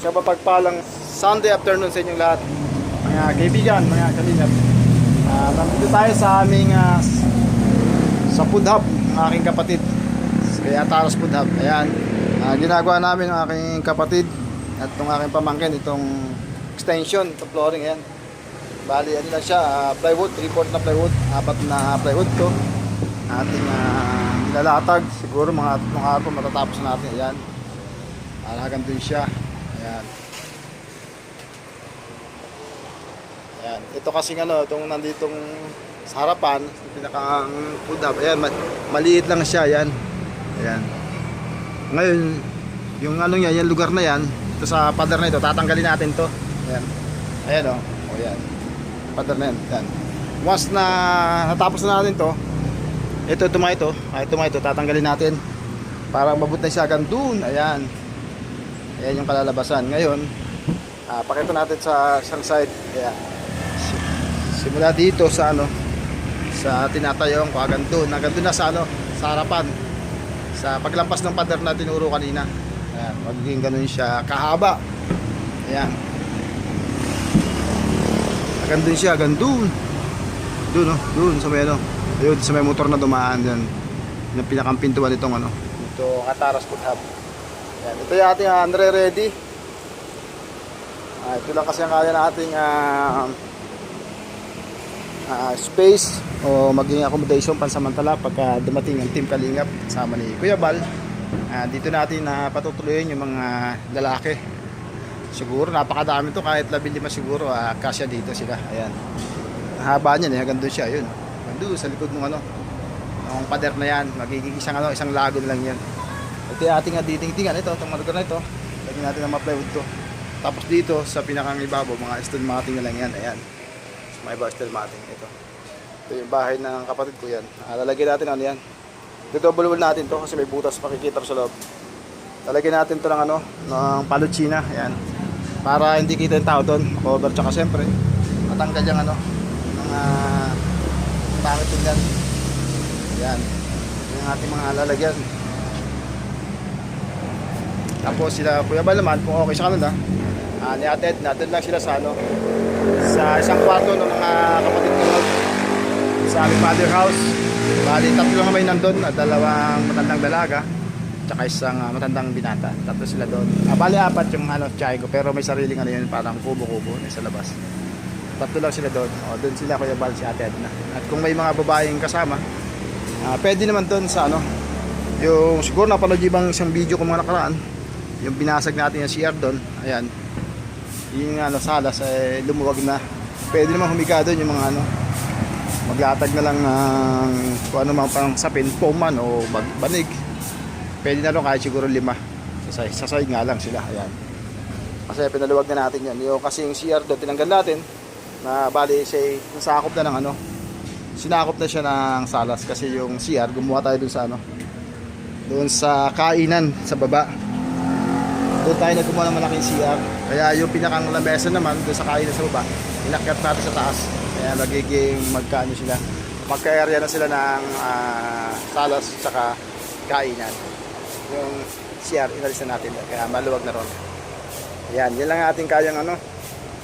Sa mapagpalang Sunday afternoon sa inyong lahat. Mga kaibigan, mga kalingap. Ah, nandito tayo sa aming ah, sa food hub, ng aking kapatid. Kaya Taros Food Hub. Ayan. Ah, ginagawa namin ng aking kapatid at itong aking pamangkin, itong extension, itong flooring. Ayan. Bali, ano lang siya, ah, plywood, 3-4 na plywood, apat na plywood to. Ating uh, nilalatag, siguro mga tatlong araw matatapos na natin. Ayan. Alagan din siya. Ayan. Ayan. Ito kasi ano, itong nanditong sa harapan, pinakang food hub. Ayan, ma- maliit lang siya. Ayan. Ayan. Ngayon, yung ano niya, yung lugar na yan, ito sa pader na ito, tatanggalin natin to. Ayan. Ayan o. Oh. O yan. Pader na yan. Ayan. Once na natapos na natin to, ito, ito ito, ah, ito mga ito, tatanggalin natin para mabut na siya hanggang dun. Ayan. Ayan yung kalalabasan. Ngayon, ah, pakita natin sa isang side. Ayan. Si- Simula dito sa ano, sa tinatayong ko hanggang na sa ano, sa harapan. Sa paglampas ng pader na tinuro kanina. Ayan, magiging ganun siya kahaba. Ayan. Hanggang siya, hanggang dun. Dun, oh, dun sa may ano. Ayun, sa may motor na dumaan dyan. Yung pinakang pintuan nitong ano. Ito, Ataras Food Hub. Ayan, ito yung ating uh, ready. Ah, ito lang kasi ang kaya nating ah, ah, space o maging accommodation pansamantala pagka dumating ang Team Kalingap kasama ni Kuya Bal. Ah, dito natin na patutuloyin yung mga lalaki. Siguro napakadami to kahit labi lima siguro ah, kasya dito sila. Ayan. Ang haba niyan eh, hanggang doon siya, yun. Hanggang sa likod ng ano, ng pader na yan, magiging isang ano, isang lagon lang yan. Ito yung ating ditingtingan ito, itong lugar na ito. Lagyan natin ng plywood to. Tapos dito sa pinakang ibabaw, mga steel matting na lang yan. Ayan. May iba steel matting ito. Ito yung bahay ng kapatid ko yan. Ah, lalagyan natin ano yan. Double wall natin to kasi may butas makikita sa loob. Lalagyan natin to ng ano, ng palutsina. Ayan. Para hindi kita yung tao doon. Cover tsaka siyempre matanggal yung ano, mga pangit yung yan. Ayan. Yung ating mga lalagyan. Tapos sila Kuya Bal naman, kung okay sa kanila, uh, ni-attend, natin lang sila sa ano, sa isang kwarto ng mga kapatid ko sa aming mother house. Bali, tatlo kami nandun, at dalawang matandang dalaga, tsaka isang ah, matandang binata. Tatlo sila doon. Ah, bali, apat yung ano, tsay ko, pero may sariling ano yun, parang kubo-kubo na sa labas. Tatlo lang sila doon. O, doon sila Kuya Bal, si Ate Edna. At kung may mga babaeng kasama, ah, pwede naman doon sa ano, yung siguro napanood yung ibang isang video ko mga nakaraan, yung binasag natin yung CR doon, ayan, yung ano, salas, eh, lumuwag na. Pwede naman humiga doon yung mga ano, maglatag na lang ng kung ano man pang sapin, foam o banig. Pwede na rin kahit siguro lima. Sasay, sasay nga lang sila, ayan. Kasi pinaluwag na natin yan. Yung, kasi yung CR doon, tinanggal natin, na bali siya nasakop na ng ano, sinakop na siya ng salas kasi yung CR, gumawa tayo doon sa ano, doon sa kainan sa baba doon tayo nagkumuha ng malaking CR. Kaya yung pinakang lamesa naman, doon sa kainan sa baba, inakyat natin sa taas. Kaya magiging magkano sila. Magka-area na sila ng ah, salas tsaka kainan. Yung CR, inalis na natin. Kaya maluwag na ron. Yan, yan lang ating kayang ano,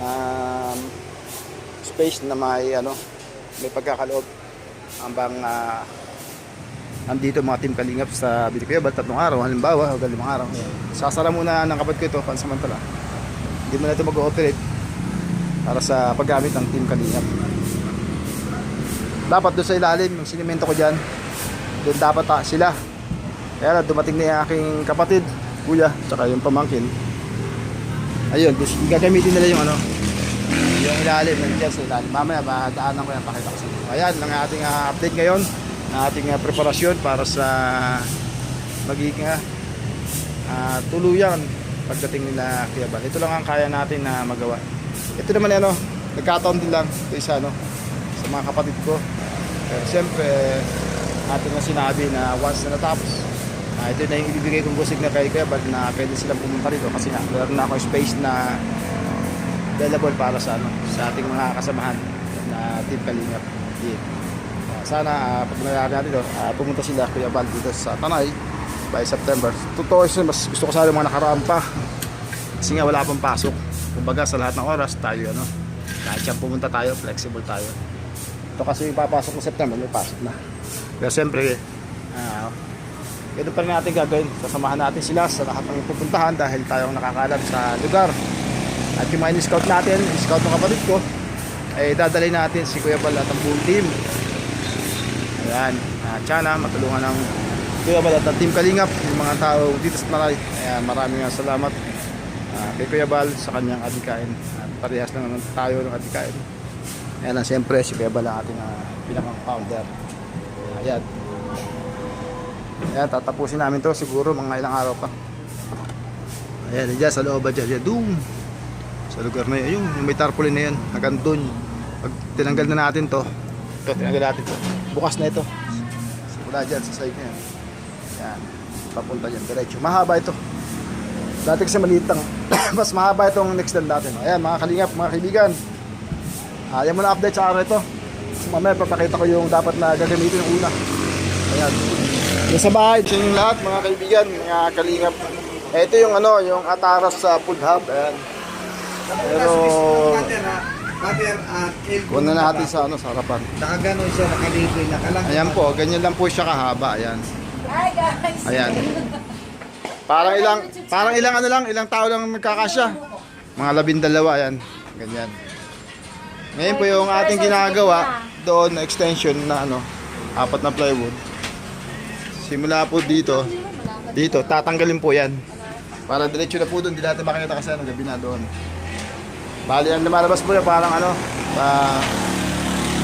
um, space na may ano, may pagkakaloob hambang ah, andito mga team kalingap sa Bilikuya tatlong araw? Halimbawa hanggang limang araw. Sasara muna ng kapatid ko ito pansamantala. Hindi mo na ito mag-ooperate para sa paggamit ng team kalingap. Dapat doon sa ilalim yung sinimento ko dyan doon dapat ah, sila. Kaya dumating na yung aking kapatid kuya tsaka yung pamangkin. Ayun gagamitin nila yung ano yung ilalim. Nandiyan sa ilalim. Mamaya ba daanan ko yan pakita ko sa inyo. Ayan ang ating ah, update ngayon ating ah, preparasyon para sa magiging ah, tuluyan pagdating nila Kuya Bal. Ito lang ang kaya natin na magawa. Ito naman ano, nagkataon din lang ito isa no, sa mga kapatid ko. Pero siyempre, atin na sinabi na once na natapos, ah, ito na yung ibibigay kong busig na kay Kuya Bal na pwede silang pumunta rito kasi na, meron na ako space na available para sa ano, sa ating mga kasamahan na Team Kalingap. Team. Sana ah, pag nangyari natin ito, ah, pumunta sila Kuya Bal dito sa Tanay by September. Totoo is mas gusto ko sana mga nakaraan pa. Kasi nga wala pang pasok. Kumbaga sa lahat ng oras tayo ano, kahit saan pumunta tayo, flexible tayo. Ito kasi papasok ng September, may pasok na. Pero siyempre, ah, ganun pa rin natin gagawin. Sasamahan natin sila sa lahat ng pupuntahan dahil tayo ang sa lugar. At yung mga scout natin, scout ng kapatid ko, ay dadalhin natin si Kuya Bal at ang buong team. Ayan, at sana matulungan ng Kuya Bal at team Kalingap, yung mga tao dito sa Taray. Ayan, maraming salamat ah, kay Kuya Bal sa kanyang adikain. At parehas lang naman tayo ng adikain. Ayan, ang siyempre si Kuya Bal ang ating uh, pinakang founder. Ayan. Ayan, tatapusin namin to siguro mga ilang araw pa. Ayan, dyan sa loob dyan, dyan, doon. Sa lugar na yun, yung may tarpaulin na yan, hanggang doon. Pag tinanggal na natin to, ito, tinanggal natin to. Bukas na ito. Simula dyan sa side na yan. Papunta dyan, diretso. Mahaba ito. Dati kasi maliit lang. Mas mahaba itong next stand natin. Ayan, mga kalingap, mga kaibigan. Ah, yan muna update sa araw ito. Mamaya papakita ko yung dapat na gagamitin yung una. Ayan. Yung sa bahay, sa inyong lahat, mga kaibigan, mga kalingap. Ito yung ano, yung ataras sa food hub. Ayan. Pero, Cutter at elbow. kuha na natin sa ano, sa harapan. Nakaganon siya, nakalibre, nakalang. Ayan po, ganyan lang po siya kahaba. Ayan. Hi guys! Ayan. Parang ilang, parang ilang ano lang, ilang tao lang magkakasya. Mga labindalawa, ayan. Ganyan. Ngayon po yung ating ginagawa doon na extension na ano, apat na plywood. Simula po dito, dito, tatanggalin po yan. Para diretso na po doon, hindi natin makikita kasi ano, gabi na doon. Bali, ang lumalabas po yan, parang ano, pa,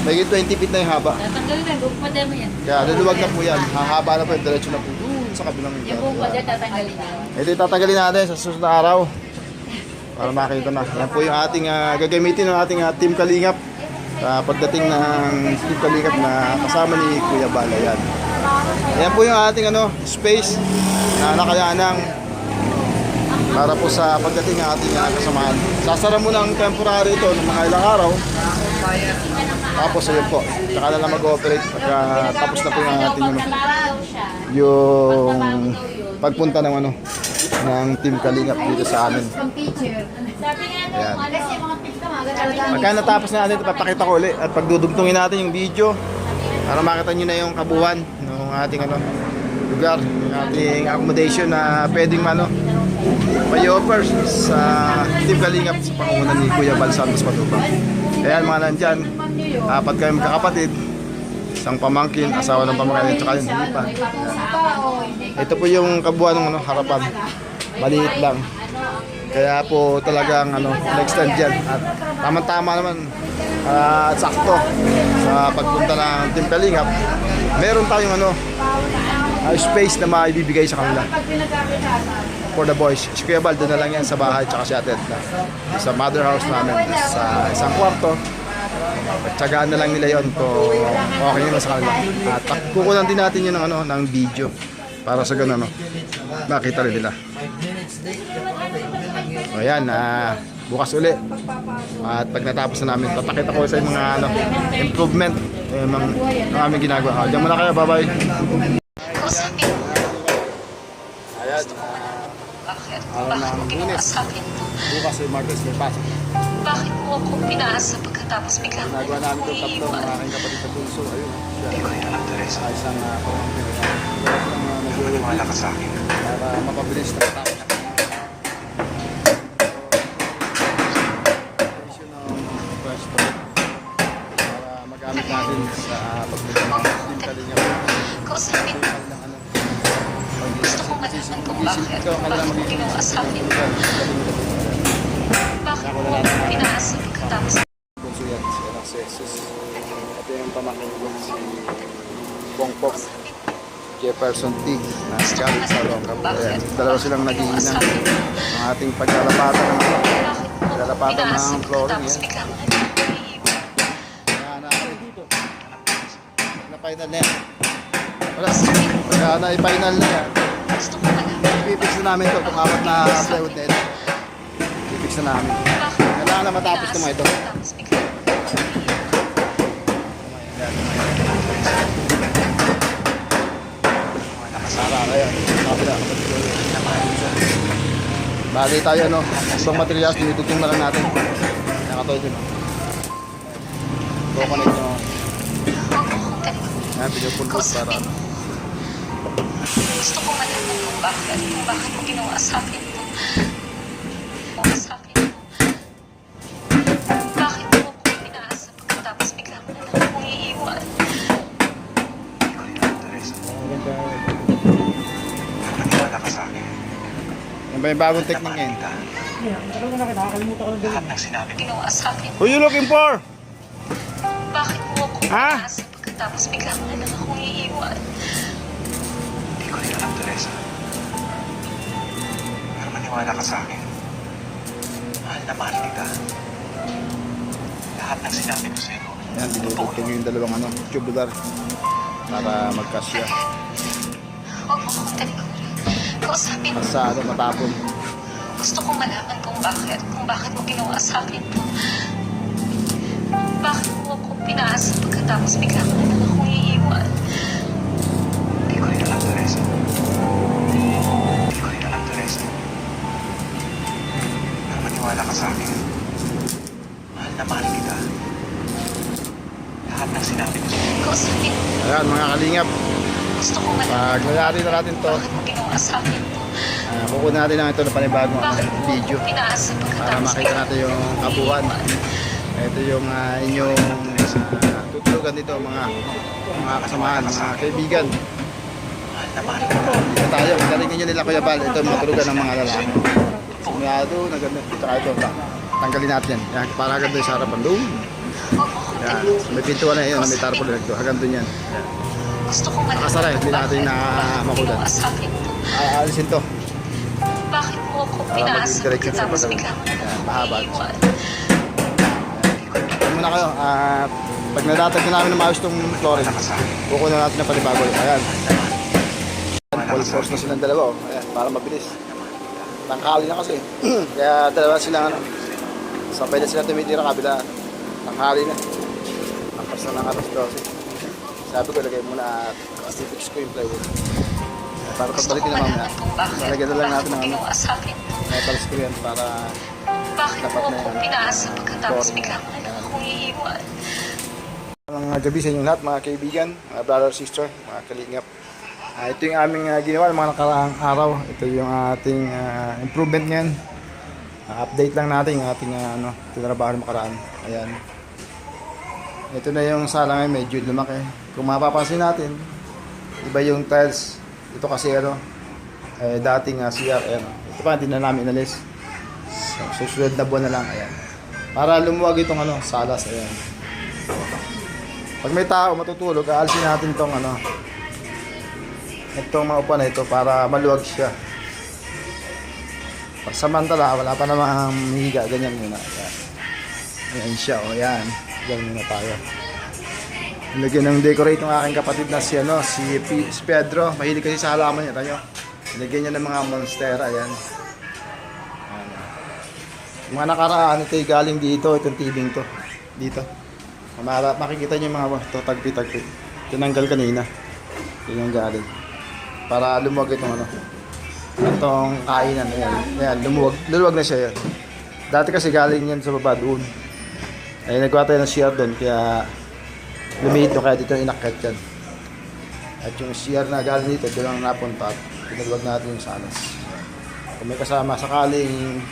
may 20 feet na yung haba. Tatanggalin na, buong pader mo yan. Kaya luluwag na po yan, hahaba na po yung diretso na po doon sa kabilang Yung buong pader tatanggalin na. ito yung tatanggalin natin sa susunod na araw. Para makita na. Yan po yung ating ah, gagamitin ng ating ah, Team Kalingap. Sa pagdating ng Team Kalingap na kasama ni Kuya Bala. Yan. Yan po yung ating ano, space na nakayanang para po sa pagdating ng ating kasamahan. Sasara mo ng temporary ito ng mga ilang araw. Tapos ayun po, saka na lang mag-ooperate pagka tapos na po yung ating ano, yung pagpunta ng ano ng Team Kalingap dito sa amin. Ayan. Pagka natapos na natin, papakita ko ulit at pagdudugtungin natin yung video para makita nyo na yung kabuuan ng ating ano, lugar, yung ating accommodation na pwedeng ano, may offers sa Team Kalingap sa pangunguna ni Kuya Bal Santos Patubang. Ayan mga nandyan, apat kayo magkakapatid, isang pamangkin, asawa ng pamangkin, at saka yung hilipan. Ito po yung kabuuan ng ano, harapan. Maliit lang. Kaya po talagang ano, next time dyan. At tama-tama naman at sakto sa pagpunta ng Team Kalingap. Meron tayong ano, ah, space na maibibigay sa kanila for the boys. Si Kuya Bal, doon na lang yan sa bahay tsaka si Ated na sa mother house namin sa isang kwarto. Tsagaan na lang nila yon kung okay naman sa kanila. At kukunan din natin yun ng, ano, ng video para sa ganun, ano, makita rin nila. O yan, ah, bukas uli. At pag natapos na namin, papakita ko sa mga ano, improvement eh, ng, ng aming ginagawa. Diyan muna kayo, bye-bye. Ayan, Bakit? Araw Bakit ng mo ginawa Lunes. sa akin to? bukas ay Martes may pasok. Bakit mo ako pinaasa pagkatapos biglang Nagawa namin itong tatlo ng iiwan? aking kapatid sa bunso. Ayun, siya. Hindi ko yun alam, Teresa. Sa isang uh, pamangkin. Wala uh, Maniwala ka sa akin. para mapabilis na tapos. Issue ng pwesto para magamit natin sa pagpunta ng team kalinga. Kausapin mo. ano, Gusto ko malaman kung bakit. Bakit mo ginawa sa? Bakit mo ako pinaasa pagkatapos Bunso yan, si anak si Jesus. Ito yung pamangkin ko si Pongpok. Jefferson T. na galing sa Longkap. Ayan, dalawa silang nag-iinang ang ating paglalapatan ng Bakit mo ako Lalapatan pinaasa ng flooring, yan. Kaya na. Na final na yan. Wala. Kaya na final na yan. Gusto ko malaman. Pipix na namin ito. Itong apat na plywood na ito. Pipix na namin. Kailangan na matapos naman ito. pagkatapos biglang Sara na yan. Sabi na. Bali tayo ano, ibang materials, dinidugtong na lang natin. Nakatoy din. Nyo. Huwag mo akong talikuran. Yan, pinupulbos para mo. Gusto ko malaman kung bakit. Kung bakit mo ginawa sa akin to. Ginawa sa akin to. Bakit mo ako pinaasa pagkatapos bigla mo na lang akong iiwan? Maniwala ka sa akin. Yan ba yung bagong technique ngayon? Lahat ng sinabi mo, Ginawa sa akin. Who you looking for? Bakit mo ako Ha? pinaasa pagkatapos bigla mo na lang akong iiwan? Ko alam, Teresa. Pero maniwala ka sa akin. Mahal na mahal kita. Lahat ng sinabi ko sa'yo, Yan, dinudugtong yung dalawang ano, tubular para magkasya. Huwag mo akong talikuran. Kausapin mo. Sa ano, matapon. Gusto kong malaman kung bakit. Kung bakit mo ginawa sa akin to. Bakit mo ako pinaasa pagkatapos bigla mo Pag nangyari na natin to, ginawa sa akin uh, kukunin natin lang ito na panibagong Bakit video pinaasa para pagkatapos makita natin yung na kabuuan. Ito yung ah, inyong uh, tutulugan dito mga mga kasamahan, mga kaibigan. na. Dito tayo, galing ninyo nila Kuya Bal. Ito yung mga tulugan ng mga lalaki. Simulado, naganda. Dito kayo ito. Tanggalin natin yan. Yan, para hanggang doon sa harapan. Doon. Yan. talikuran. May pintuan na yun. May tarpaulin ito. Hanggang doon yan. Gusto kong malaman Nakasara, hindi kung natin na makulan. sa akin to. Aalisin to. Bakit mo ako Para pinaasa maging direction sa pagkatapos pagkakas. bigla mo na lang Yan, akong mahaba. Ayan muna kayo. Ah, pag nadatag na namin ng maayos itong flooring, na natin ng panibago. Ayan. Full force na silang dalawa. oh. Ayan, para mabilis. Tangkali na kasi. Kaya dalawa silang ano. Sabay na sila tumitira kabila. Tanghali na. Lampas na ng alas 12. Sabi ko, lagay muna fix ko yung plywood. Para pagbalik ko na mamaya. Lalagyan na lang natin ng ano. ko yan para Bakit mo ako pinaasa pagkatapos bigla mo na lang akong iiwan? Mga gabi sa inyong lahat, mga kaibigan, mga brother, sister, mga kalingap. Ah, ito yung aming ah, ginawa ng mga nakaraang araw. Ito yung ating ah, improvement ngayon. Ah, update lang natin yung ating uh, ano, tinrabaho ng makaraan. Ayan. Ito na yung sala ngayon, medyo lumaki. Kung mapapansin natin, iba yung tiles. Ito kasi ano, eh, dating uh, CR. Ayan. Ito pa, hindi na namin inalis. So, susunod na buwan na lang. Ayan. Para lumuwag itong ano, salas. Ayan. Pag may tao matutulog, aalisin natin itong ano, itong mga upuan na ito para maluwag siya. Pag samantala, wala pa namang higa, ganyan muna. Ayan. Ayan siya, o yan. Ganyan muna tayo. Nilagyan ng decorate ng aking kapatid na si, ano, si, P- si Pedro. Mahilig kasi sa halaman niya, tayo. Nilagyan niya ng mga monstera, ayan. Ayan. Yung mga nakaraan, ito galing dito, itong tibing to. Dito. Mara, makikita niyo yung mga to tagpi-tagpi. Tinanggal kanina. Yun yung galing. Para lumuwag itong ano. Itong kainan. Ayan. Ayan, lumuwag. Luluwag na siya yan. Dati kasi galing yan sa baba doon. Ay, nagwa tayo ng CR doon. Kaya lumihit doon. Kaya dito inakyat yan. At yung CR na galing dito, doon lang napunta. At pinagwag natin yung salas. Kung may kasama sakaling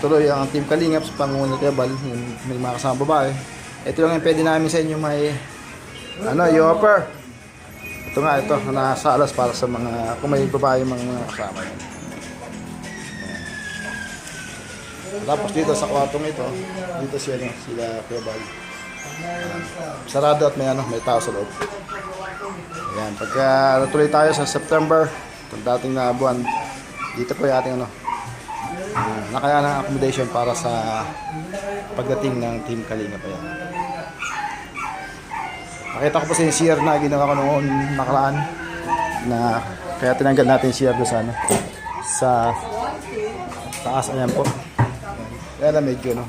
tuloy ang team Kalingap sa Pangunit Ebal, yung may mga kasama babae. Ito lang yung pwede namin sa inyo may ano, yung offer. Ito nga, ito, nasa alas para sa mga, kung may babae mga, kasama yun. Tapos dito sa kwartong ito, dito sila, no, sila Kuya. Sarado at may ano, may tao sa loob. Ayan, pagka natuloy tayo sa September, itong dating na buwan, dito po yung ating ano, uh, nakaya ng accommodation para sa pagdating ng Team Kalinga pa yan. Nakita ko pa sa yung CR na ginawa ko noon nakaraan na kaya tinanggal natin CR doon sa ano, sa taas ayan po. Kaya na ah, medyo no.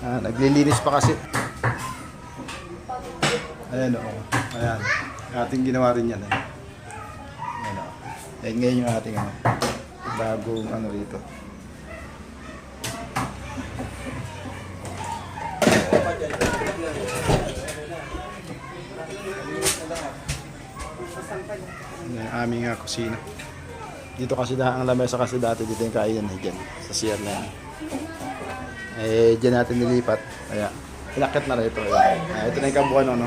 Ah, naglilinis pa kasi. Ayan. Oh. Ayan. Ating ginawa rin yan. Eh. Ayan. Oh. Ayan ngayon yung ating ano, bagong ano rito. Ayan ang aming uh, kusina. Dito kasi dahang lamesa kasi dati dito yung kainan eh dyan. Sa CR na yan. Eh, dyan natin nilipat. Kaya, inakit na rito. Ayan. Ah, ito na yung kabuuan, no?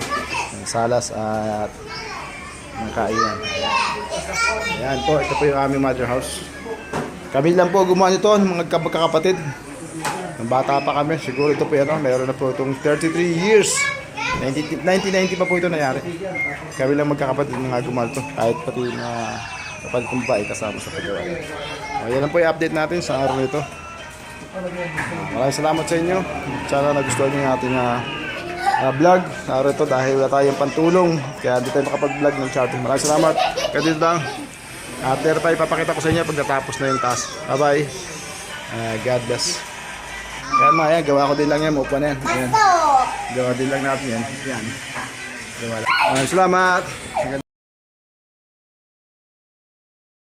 Yung salas at ng kainan. Ayan po, ito po yung aming mother house. Kami lang po gumawa nito, mga magkakapatid. Nung bata pa kami, siguro ito po yan, no? meron na po itong 33 years. 19, 1990 pa po ito nangyari. Kami lang magkakapatid mga gumawa ito. Kahit pati kapatid kong babae kasama sa paggawa. Uh, yan lang po yung update natin sa araw nito. Uh, maraming salamat sa inyo. Sana nagustuhan niyo yung ating ah, ah, vlog araw ito dahil wala tayong pantulong. Kaya hindi tayo makapag-vlog ng charting. Maraming salamat. Kaya dito lang. At meron tayo papakita ko sa inyo pag natapos na yung task. Bye-bye. Ah, God bless. Yan mga yan, gawa ko din lang yan, maupa na yan. Yan. Gawa din lang natin yan. Yan. Gawa lang. Maraming salamat.